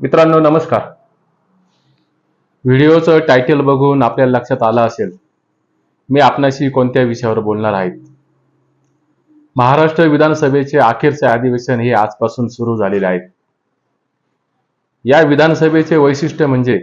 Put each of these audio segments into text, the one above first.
मित्रांनो नमस्कार. व्हिडिओचं टायटल बघून आपल्याला लक्षात आलं असेल मी आपणाशी कोणत्या विषयावर बोलणार आहेत? महाराष्ट्र विधानसभेचे अखेरचे अधिवेशन हे आजपासून सुरू झालेले आहेत या विधानसभेचे वैशिष्ट्य म्हणजे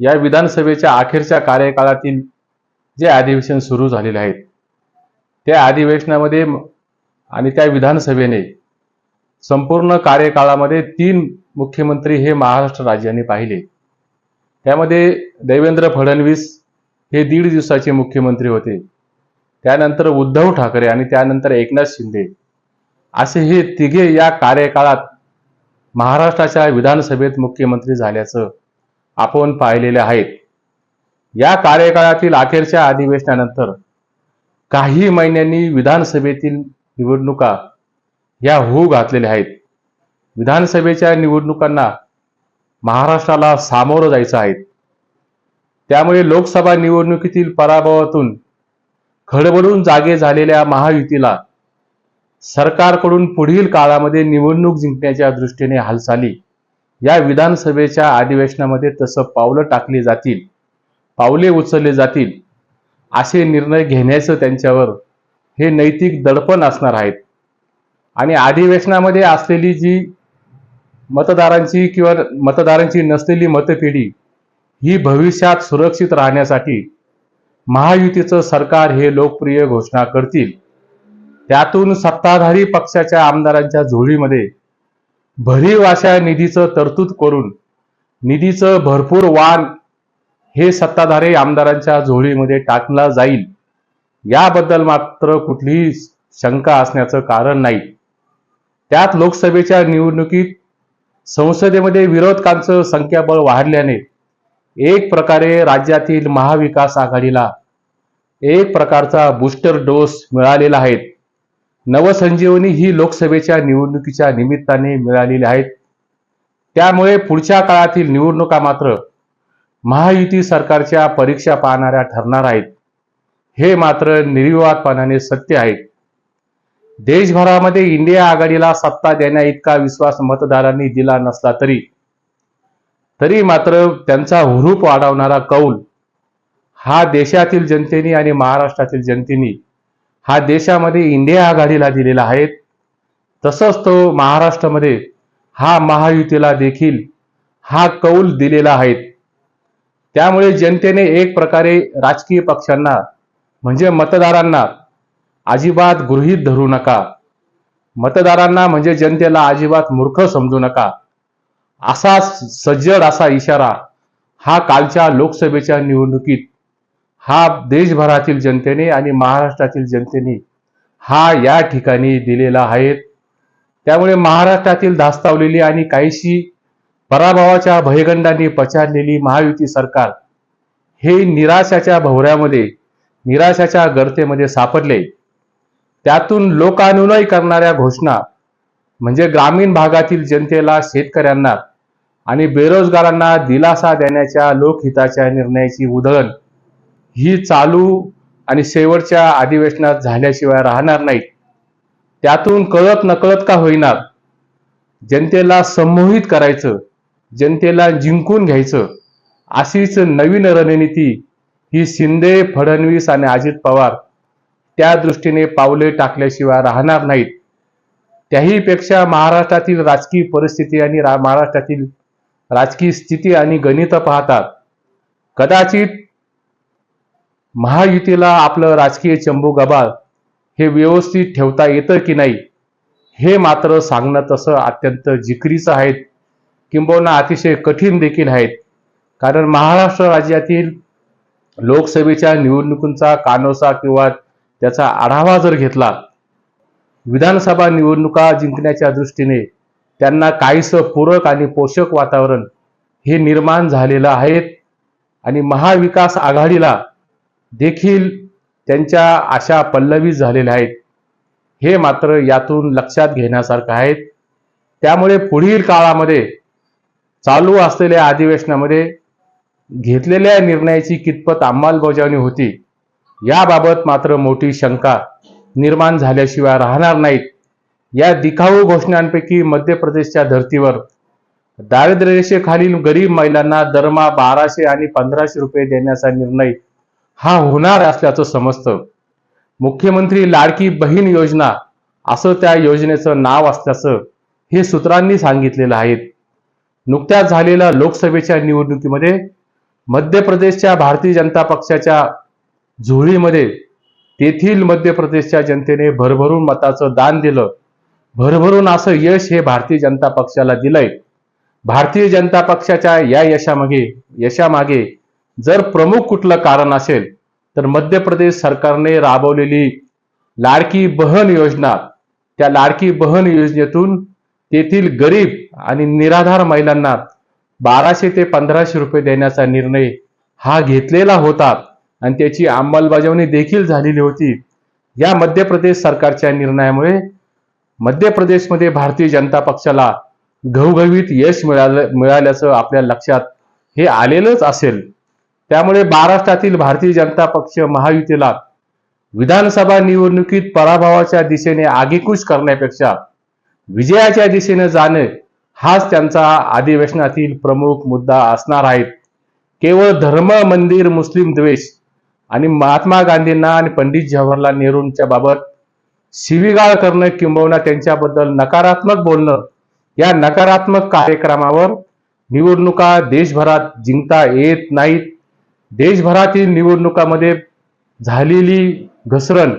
या विधानसभेच्या अखेरच्या कार्यकाळातील जे अधिवेशन सुरू झालेले आहेत त्या अधिवेशनामध्ये आणि त्या विधानसभेने संपूर्ण कार्यकाळामध्ये तीन मुख्यमंत्री हे महाराष्ट्र राज्याने पाहिले. त्यामध्ये देवेंद्र फडणवीस हे दीड दिवसाचे मुख्यमंत्री होते. त्यानंतर उद्धव ठाकरे आणि त्यानंतर एकनाथ शिंदे. असे हे तिघे या कार्यकाळात महाराष्ट्राच्या विधानसभेत मुख्यमंत्री झाल्याचं आपण पाहिलेले आहेत. या कार्यकाळातील अखेरच्या अधिवेशनानंतर काही महिन्यांनी विधानसभेतील निवडणुका या होऊ घातलेल्या आहेत. विधानसभेच्या निवडणुकांना महाराष्ट्राला सामोरं जायचं आहे. त्यामुळे लोकसभा निवडणुकीतील पराभवातून खडबडून जागे झालेल्या महायुतीला सरकारकडून पुढील काळामध्ये निवडणूक जिंकण्याच्या दृष्टीने हालचाली या विधानसभेच्या अधिवेशनामध्ये तसं पावलं टाकली जातील पावले उचलले जातील असे निर्णय घेण्याचं त्यांच्यावर हे नैतिक दडपण असणार आहेत. आणि अधिवेशनामध्ये असलेली जी मतदारांची किंवा मतदारांची नसलेली मतपेढी ही भविष्यात सुरक्षित राहण्यासाठी महायुतीचं सरकार हे लोकप्रिय घोषणा करतील. त्यातून सत्ताधारी पक्षाच्या आमदारांच्या झोळीमध्ये भरीव अशा निधीचं तरतूद करून निधीचं भरपूर वाण हे सत्ताधारी आमदारांच्या झोळीमध्ये टाकला जाईल. याबद्दल मात्र कुठलीही शंका असण्याचं कारण नाही. त्यात लोकसभेच्या निवडणुकीत संसदेमध्ये विरोधकांचं संख्याबळ वाढल्याने एक प्रकारे राज्यातील महाविकास आघाडीला एक प्रकारचा बूस्टर डोस मिळालेला आहे. नवसंजीवनी ही लोकसभेच्या निवडणुकीच्या निमित्ताने मिळालेली आहेत त्यामुळे पुढच्या काळातील निवडणुका मात्र महायुती सरकारच्या परीक्षा पाहणाऱ्या ठरणार आहेत. हे मात्र निर्विवादपणाने सत्य आहे. देशभरामध्ये इंडिया आघाडीला सत्ता देण्या इतका विश्वास मतदारांनी दिला नसला तरी. तरी मात्र त्यांचा हुरूप वाढवणारा कौल हा देशातील जनतेने आणि महाराष्ट्रातील जनतेने हा देशामध्ये इंडिया आघाडीला दिलेला आहे. तसंच तो महाराष्ट्रामध्ये हा महायुतीला देखील हा कौल दिलेला आहे. त्यामुळे जनतेने एक प्रकारे राजकीय पक्षांना म्हणजे मतदारांना अजिबात गृहीत धरू नका. मतदारांना म्हणजे जनतेला अजिबात मूर्ख समजू नका. असा सज्जड असा इशारा हा कालच्या लोकसभेच्या निवडणुकीत हा देशभरातील जनतेने आणि महाराष्ट्रातील जनतेने हा या ठिकाणी दिलेला आहे. त्यामुळे महाराष्ट्रातील धास्तावलेली आणि काहीशी पराभवाच्या भयगंडांनी पछाडलेली महायुती सरकार हे निराशाच्या भोवऱ्यामध्ये निराशाच्या गर्तेमध्ये सापडले. त्यातून लोकानुनय करणाऱ्या घोषणा म्हणजे ग्रामीण भागातील जनतेला शेतकऱ्यांना आणि बेरोजगारांना दिलासा देण्याच्या लोकहिताच्या निर्णयाची उधळण ही चालू आणि शेवटच्या अधिवेशनात झाल्याशिवाय राहणार नाही. त्यातून कळत नकळत का होईना जनतेला संमोहित करायचं जनतेला जिंकून घ्यायचं अशीच नवीन रणनीती ही शिंदे फडणवीस आणि अजित पवार त्या दृष्टीने पावले टाकल्याशिवाय राहणार नाहीत. त्याहीपेक्षा महाराष्ट्रातील राजकीय परिस्थिती आणि रा- महाराष्ट्रातील राजकीय स्थिती आणि गणित पाहतात. कदाचित महायुतीला आपलं राजकीय चंबू गबाळ हे व्यवस्थित ठेवता येतं की नाही हे मात्र सांगणं तसं अत्यंत जिकरीचं आहे. किंबहुना अतिशय कठीण देखील आहेत कारण महाराष्ट्र राज्यातील लोकसभेच्या निवडणुकींचा कानोसा किंवा त्याचा आढावा जर घेतला विधानसभा निवडणुका जिंकण्याच्या दृष्टीने त्यांना काहीसं पूरक आणि पोषक वातावरण हे निर्माण झालेलं आहे आणि महाविकास आघाडीला देखील त्यांच्या आशा पल्लवी झालेल्या आहेत. हे मात्र यातून लक्षात घेण्यासारखं आहे त्यामुळे पुढील काळामध्ये चालू असलेल्या अधिवेशनामध्ये घेतलेल्या निर्णयाची कितपत अंमलबजावणी होती याबाबत मात्र मोठी शंका निर्माण झाल्याशिवाय राहणार नाहीत. या दिखाऊ घोषणांपैकी मध्य प्रदेशच्या धर्तीवर दारिद्र्यरेषेखालील गरीब महिलांना दरमहा बाराशे आणि पंधराशे रुपये देण्याचा निर्णय हा होणार असल्याचं समजतं. मुख्यमंत्री लाडकी बहीण योजना असं त्या योजनेचं नाव असल्याचं हे सूत्रांनी सांगितलेलं आहे. नुकत्याच झालेल्या लोकसभेच्या निवडणुकीमध्ये मध्य प्रदेशच्या भारतीय जनता पक्षाच्या झुळीमध्ये तेथील मध्य प्रदेशच्या जनतेने भरभरून मताचं दान दिलं. भरभरून असं यश हे भारतीय जनता पक्षाला दिलंय. भारतीय जनता पक्षाच्या या यशामागे यशामागे जर प्रमुख कुठलं कारण असेल तर मध्य प्रदेश सरकारने राबवलेली लाडकी बहन योजना त्या लाडकी बहन योजनेतून तेथील गरीब आणि निराधार महिलांना बाराशे ते पंधराशे रुपये देण्याचा निर्णय हा घेतलेला होता. आणि त्याची अंमलबजावणी देखील झालेली होती. या मध्य प्रदेश सरकारच्या निर्णयामुळे मध्य प्रदेशमध्ये भारतीय जनता पक्षाला घवघवीत यश मिळालं मिळाल्याचं आपल्या लक्षात हे आलेलंच असेल. त्यामुळे महाराष्ट्रातील भारतीय जनता पक्ष महायुतीला विधानसभा निवडणुकीत पराभवाच्या दिशेने आगेकूच करण्यापेक्षा विजयाच्या दिशेने जाणे हाच त्यांचा अधिवेशनातील प्रमुख मुद्दा असणार आहे. केवळ धर्म मंदिर मुस्लिम द्वेष आणि महात्मा गांधींना आणि पंडित जवाहरलाल नेहरूंच्या बाबत शिवीगाळ करणं किंबहुना त्यांच्याबद्दल नकारात्मक बोलणं या नकारात्मक कार्यक्रमावर निवडणुका देशभरात जिंकता येत नाहीत. देशभरातील निवडणुकामध्ये झालेली घसरण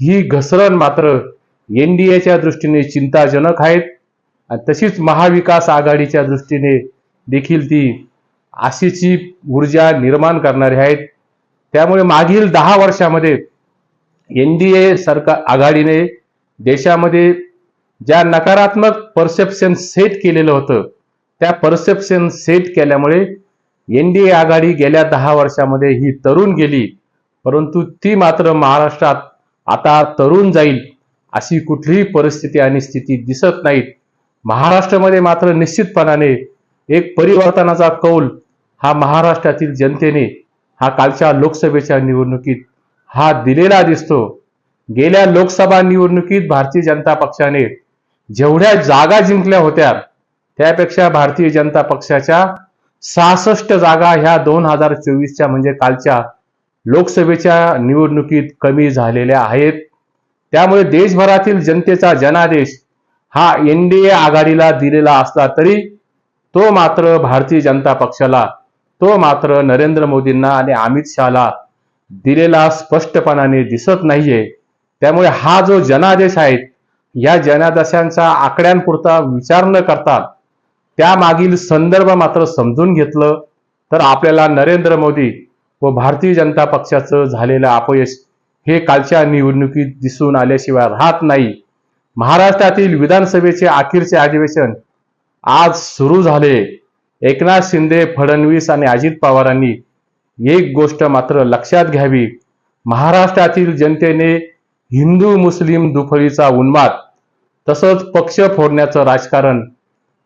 ही घसरण मात्र एन डी एच्या दृष्टीने चिंताजनक आहेत. आणि तशीच महाविकास आघाडीच्या दृष्टीने देखील ती आशेची ऊर्जा निर्माण करणारी आहेत. त्यामुळे मागील दहा वर्षामध्ये एनडीए सरकार आघाडीने देशामध्ये ज्या नकारात्मक परसेप्शन सेट केलेलं होतं त्या परसेप्शन सेट केल्यामुळे एनडीए आघाडी गेल्या दहा वर्षामध्ये ही तरुण गेली परंतु ती मात्र महाराष्ट्रात आता तरुण जाईल अशी कुठलीही परिस्थिती आणि स्थिती दिसत नाहीत. महाराष्ट्रामध्ये मात्र निश्चितपणाने एक परिवर्तनाचा कौल हा महाराष्ट्रातील जनतेने हा कालच्या लोकसभेच्या निवडणुकीत हा दिलेला दिसतो. गेल्या लोकसभा निवडणुकीत भारतीय जनता पक्षाने जेवढ्या जागा जिंकल्या होत्या त्यापेक्षा भारतीय जनता पक्षाच्या सहासष्ट जागा ह्या दोन हजार चोवीसच्या म्हणजे कालच्या लोकसभेच्या निवडणुकीत कमी झालेल्या आहेत. त्यामुळे देशभरातील जनतेचा जनादेश हा एनडीए आघाडीला दिलेला असला तरी तो मात्र भारतीय जनता पक्षाला तो मात्र नरेंद्र मोदींना आणि अमित शहाला दिलेला स्पष्टपणाने दिसत नाहीये. त्यामुळे हा जो जनादेश आहे या जनादेशांचा आकड्यांपुरता विचार न करता त्यामागील संदर्भ मात्र समजून घेतलं तर आपल्याला नरेंद्र मोदी व भारतीय जनता पक्षाचं झालेलं अपयश हे कालच्या निवडणुकीत दिसून आल्याशिवाय राहत नाही. महाराष्ट्रातील विधानसभेचे अखेरचे अधिवेशन आज सुरू झाले. एकनाथ शिंदे फडणवीस आणि अजित पवारांनी एक गोष्ट मात्र लक्षात घ्यावी. महाराष्ट्रातील जनतेने हिंदू मुस्लिम दुफळीचा उन्माद तसंच पक्ष फोडण्याचं राजकारण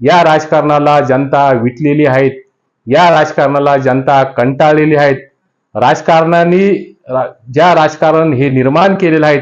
या राजकारणाला जनता विटलेली आहेत या राजकारणाला जनता कंटाळलेली आहेत. राजकारणाने रा- ज्या राजकारण हे निर्माण केलेलं आहे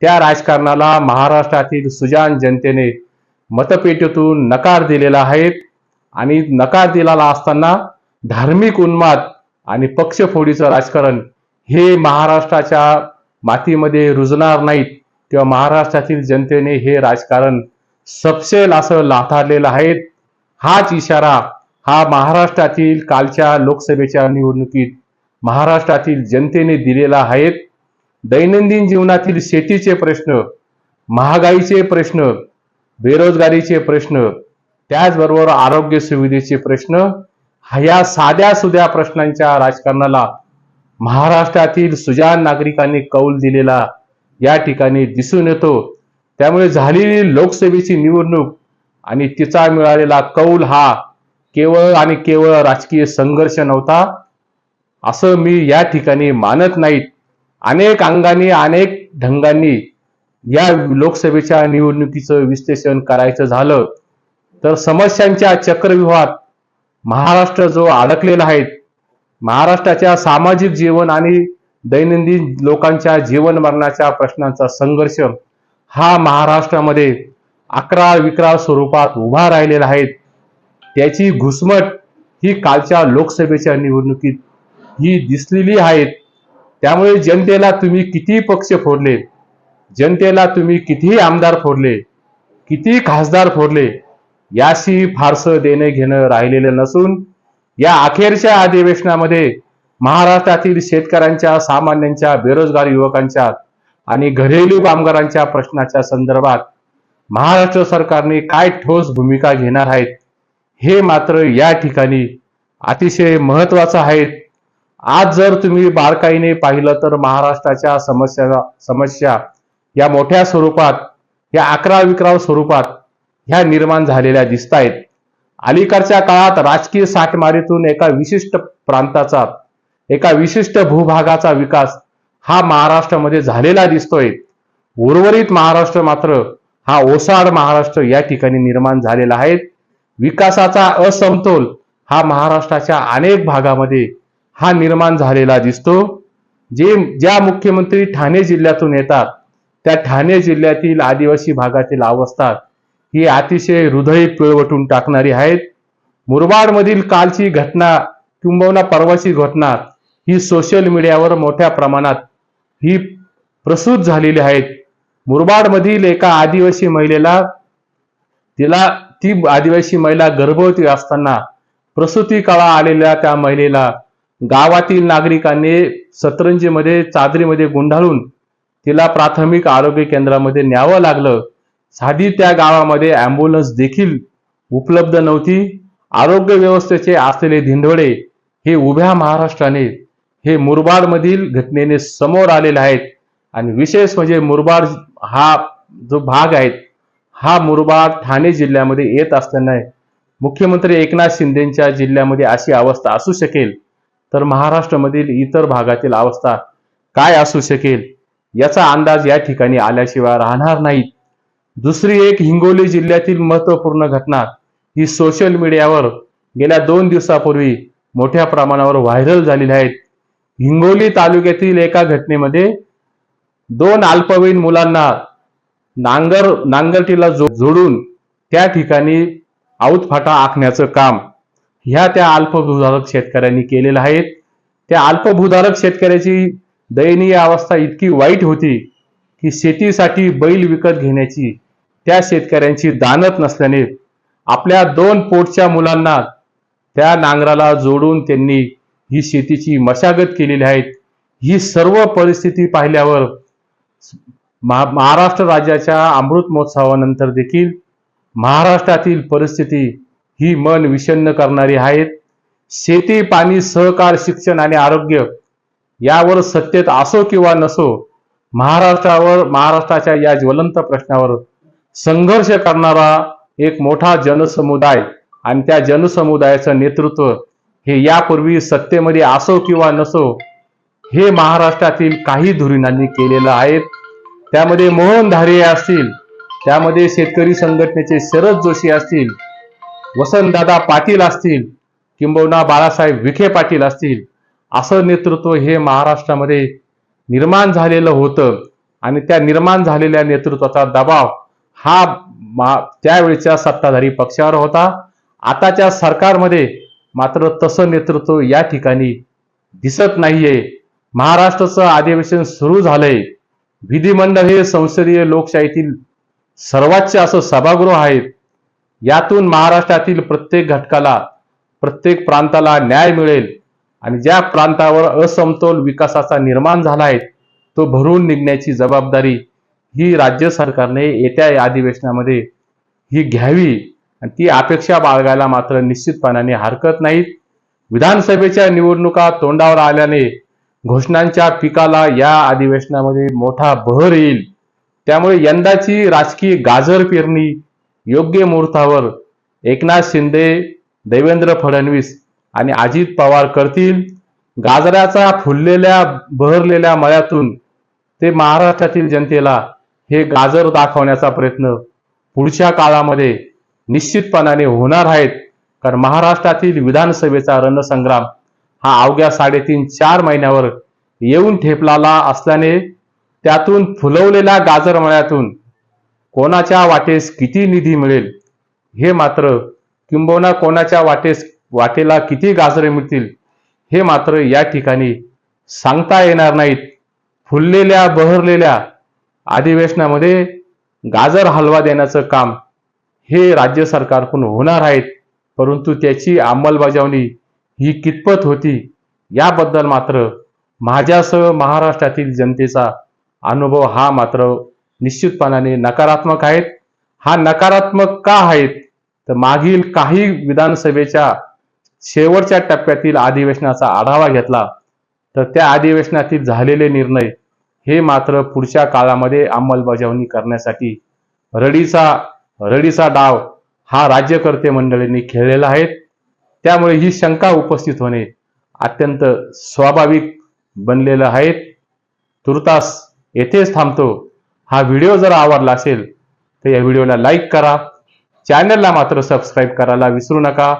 त्या राजकारणाला महाराष्ट्रातील सुजान जनतेने मतपेटीतून नकार दिलेला आहे. आणि नकार दिलेला असताना धार्मिक उन्माद आणि पक्षफोडीचं राजकारण हे महाराष्ट्राच्या मातीमध्ये रुजणार नाहीत किंवा महाराष्ट्रातील जनतेने हे राजकारण सपशेल असं लाथारलेलं आहे. हाच इशारा हा महाराष्ट्रातील कालच्या लोकसभेच्या निवडणुकीत महाराष्ट्रातील जनतेने दिलेला आहे. दैनंदिन जीवनातील शेतीचे प्रश्न महागाईचे प्रश्न बेरोजगारीचे प्रश्न त्याचबरोबर आरोग्य सुविधेचे प्रश्न ह्या साध्या सुध्या प्रश्नांच्या राजकारणाला महाराष्ट्रातील सुजान नागरिकांनी कौल दिलेला या ठिकाणी दिसून येतो. त्यामुळे झालेली लोकसभेची निवडणूक आणि तिचा मिळालेला कौल हा केवळ आणि केवळ राजकीय संघर्ष नव्हता. असं मी या ठिकाणी मानत नाहीत. अनेक अंगाने अनेक ढंगांनी या लोकसभेच्या निवडणुकीचं विश्लेषण करायचं झालं. तर समस्यांच्या चक्रव्यूहात महाराष्ट्र जो अडकलेला आहे महाराष्ट्राच्या सामाजिक जीवन आणि दैनंदिन लोकांच्या जीवन मरणाच्या प्रश्नांचा संघर्ष हा महाराष्ट्रामध्ये अकरा विकरा स्वरूपात उभा राहिलेला आहे. त्याची घुसमट ही कालच्या लोकसभेच्या निवडणुकीत ही दिसलेली आहेत त्यामुळे जनतेला तुम्ही किती पक्ष फोडले? जनतेला तुम्ही कितीही आमदार फोडले? किती खासदार फोडले? याशी फारसं देणं घेणं राहिलेलं नसून या अखेरच्या अधिवेशनामध्ये महाराष्ट्रातील शेतकऱ्यांच्या सामान्यांच्या बेरोजगार युवकांच्या आणि घरेलू कामगारांच्या प्रश्नाच्या संदर्भात महाराष्ट्र सरकारने काय ठोस भूमिका घेणार आहेत हे मात्र या ठिकाणी अतिशय महत्वाचं आहे. आज जर तुम्ही बारकाईने पाहिलं तर महाराष्ट्राच्या समस्या समस्या या मोठ्या स्वरूपात या अकरा विकराव स्वरूपात ह्या निर्माण झालेल्या दिसत आहेत अलीकडच्या काळात राजकीय साठमारीतून एका विशिष्ट प्रांताचा एका विशिष्ट भूभागाचा विकास हा महाराष्ट्रामध्ये झालेला दिसतोय. उर्वरित महाराष्ट्र मात्र हा ओसाड महाराष्ट्र या ठिकाणी निर्माण झालेला आहे. विकासाचा असमतोल हा महाराष्ट्राच्या अनेक भागामध्ये हा निर्माण झालेला दिसतो. जे ज्या मुख्यमंत्री ठाणे जिल्ह्यातून येतात त्या ठाणे जिल्ह्यातील आदिवासी भागातील अवस्था ही अतिशय हृदय पिळवटून टाकणारी आहेत. मुरबाडमधील कालची घटना किंबहुना परवाची घटना ही सोशल मीडियावर मोठ्या प्रमाणात ही प्रसूत झालेली आहेत. मुरबाडमधील एका आदिवासी महिलेला तिला ती आदिवासी महिला गर्भवती असताना प्रसूती काळा आलेल्या त्या महिलेला गावातील नागरिकांनी सतरंजीमध्ये चादरीमध्ये गुंडाळून तिला प्राथमिक आरोग्य केंद्रामध्ये न्यावं लागलं. साधी त्या गावामध्ये अँब्युलन्स देखील उपलब्ध नव्हती. आरोग्य व्यवस्थेचे असलेले धिंडवडे हे उभ्या महाराष्ट्राने हे मुरबाड मधील घटनेने समोर आलेले आहेत. आणि विशेष म्हणजे मुरबाड हा जो भाग आहे हा मुरबाड ठाणे जिल्ह्यामध्ये येत असताना मुख्यमंत्री एकनाथ शिंदेच्या जिल्ह्यामध्ये अशी अवस्था असू शकेल तर महाराष्ट्रामधील इतर भागातील अवस्था काय असू शकेल याचा अंदाज या ठिकाणी आल्याशिवाय राहणार नाहीत. दुसरी एक हिंगोली जिल्ह्यातील महत्त्वपूर्ण घटना ही सोशल मीडियावर गेल्या दोन दिवसापूर्वी मोठ्या प्रमाणावर व्हायरल झालेली आहेत हिंगोली तालुक्यातील एका घटनेमध्ये दोन अल्पवयीन मुलांना नांगर नांगरटीला जो- जोडून त्या ठिकाणी आऊतफाटा आखण्याचं काम ह्या त्या अल्पभूधारक शेतकऱ्यांनी केलेलं आहे. त्या अल्पभूधारक शेतकऱ्याची दयनीय अवस्था इतकी वाईट होती की शेतीसाठी बैल विकत घेण्याची त्या शेतकऱ्यांची दानत नसल्याने आपल्या दोन पोटच्या मुलांना त्या नांगराला जोडून त्यांनी ही शेतीची मशागत केलेली आहे. ही सर्व परिस्थिती पाहिल्यावर महा- महाराष्ट्र राज्याच्या अमृत महोत्सवानंतर देखील महाराष्ट्रातील परिस्थिती ही मन विषण्ण करणारी आहेत शेती पाणी सहकार शिक्षण आणि आरोग्य यावर सत्तेत असो किंवा नसो महाराष्ट्रावर महाराष्ट्राच्या या ज्वलंत प्रश्नावर संघर्ष करणारा एक मोठा जनसमुदाय आणि त्या जनसमुदायाचं नेतृत्व हे यापूर्वी सत्तेमध्ये असो किंवा नसो हे महाराष्ट्रातील काही धुरीणांनी केलेलं आहेत त्यामध्ये मोहन धारे असतील त्यामध्ये शेतकरी संघटनेचे शरद जोशी असतील वसंतदादा पाटील असतील किंबहुना बाळासाहेब विखे पाटील असतील असं नेतृत्व हे महाराष्ट्रामध्ये निर्माण झालेलं होतं. आणि त्या निर्माण झालेल्या नेतृत्वाचा दबाव हा मा- त्यावेळच्या सत्ताधारी पक्षावर होता. आताच्या सरकारमध्ये मात्र तसं नेतृत्व या ठिकाणी दिसत नाहीये. महाराष्ट्राचं अधिवेशन सुरू झालंय. विधिमंडळ हे संसदीय लोकशाहीतील सर्वोच्च असं सभागृह आहेत यातून महाराष्ट्रातील प्रत्येक घटकाला प्रत्येक प्रांताला न्याय मिळेल आणि ज्या प्रांतावर असमतोल विकासाचा निर्माण झाला आहे तो भरून निघण्याची जबाबदारी ही राज्य सरकारने येत्या अधिवेशनामध्ये ही घ्यावी. आणि ती अपेक्षा बाळगायला मात्र निश्चितपणाने हरकत नाहीत विधानसभेच्या निवडणुका तोंडावर आल्याने घोषणांच्या पिकाला या अधिवेशनामध्ये मोठा बहर येईल. त्यामुळे यंदाची राजकीय गाजर पेरणी योग्य मुहूर्तावर एकनाथ शिंदे देवेंद्र फडणवीस आणि अजित पवार करतील. गाजराचा फुललेल्या बहरलेल्या मळ्यातून ते महाराष्ट्रातील जनतेला हे गाजर दाखवण्याचा प्रयत्न पुढच्या काळामध्ये निश्चितपणाने होणार आहेत. कारण महाराष्ट्रातील विधानसभेचा रणसंग्राम हा अवघ्या साडेतीन चार महिन्यावर येऊन ठेपलेला असल्याने त्यातून फुलवलेल्या गाजरमळ्यातून कोणाच्या वाटेस किती निधी मिळेल हे मात्र किंबहुना कोणाच्या वाटेस वाटेला किती गाजरे मिळतील हे मात्र या ठिकाणी सांगता येणार नाहीत. फुललेल्या बहरलेल्या अधिवेशनामध्ये गाजर हलवा देण्याचं काम हे राज्य सरकारकडून होणार आहेत परंतु त्याची अंमलबजावणी ही कितपत होती याबद्दल मात्र माझ्यासह महाराष्ट्रातील जनतेचा अनुभव हा मात्र निश्चितपणाने नकारात्मक आहेत हा नकारात्मक का आहेत तर मागील काही विधानसभेच्या शेवटच्या टप्प्यातील अधिवेशनाचा आढावा घेतला. तर त्या अधिवेशनातील झालेले निर्णय हे मात्र पुढच्या काळामध्ये अंमलबजावणी करण्यासाठी रडीचा रडीचा डाव हा राज्यकर्ते मंडळींनी खेळलेला आहे. त्यामुळे ही शंका उपस्थित होणे अत्यंत स्वाभाविक बनलेलं आहे. तुर्तास येथेच थांबतो. हा व्हिडिओ जर आवडला असेल तर या व्हिडिओला लाईक करा. चॅनलला मात्र सबस्क्राईब करायला विसरू नका.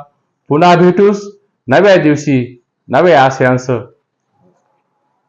पुन्हा भेटूस नव्या दिवशी नव्या आशयांसह.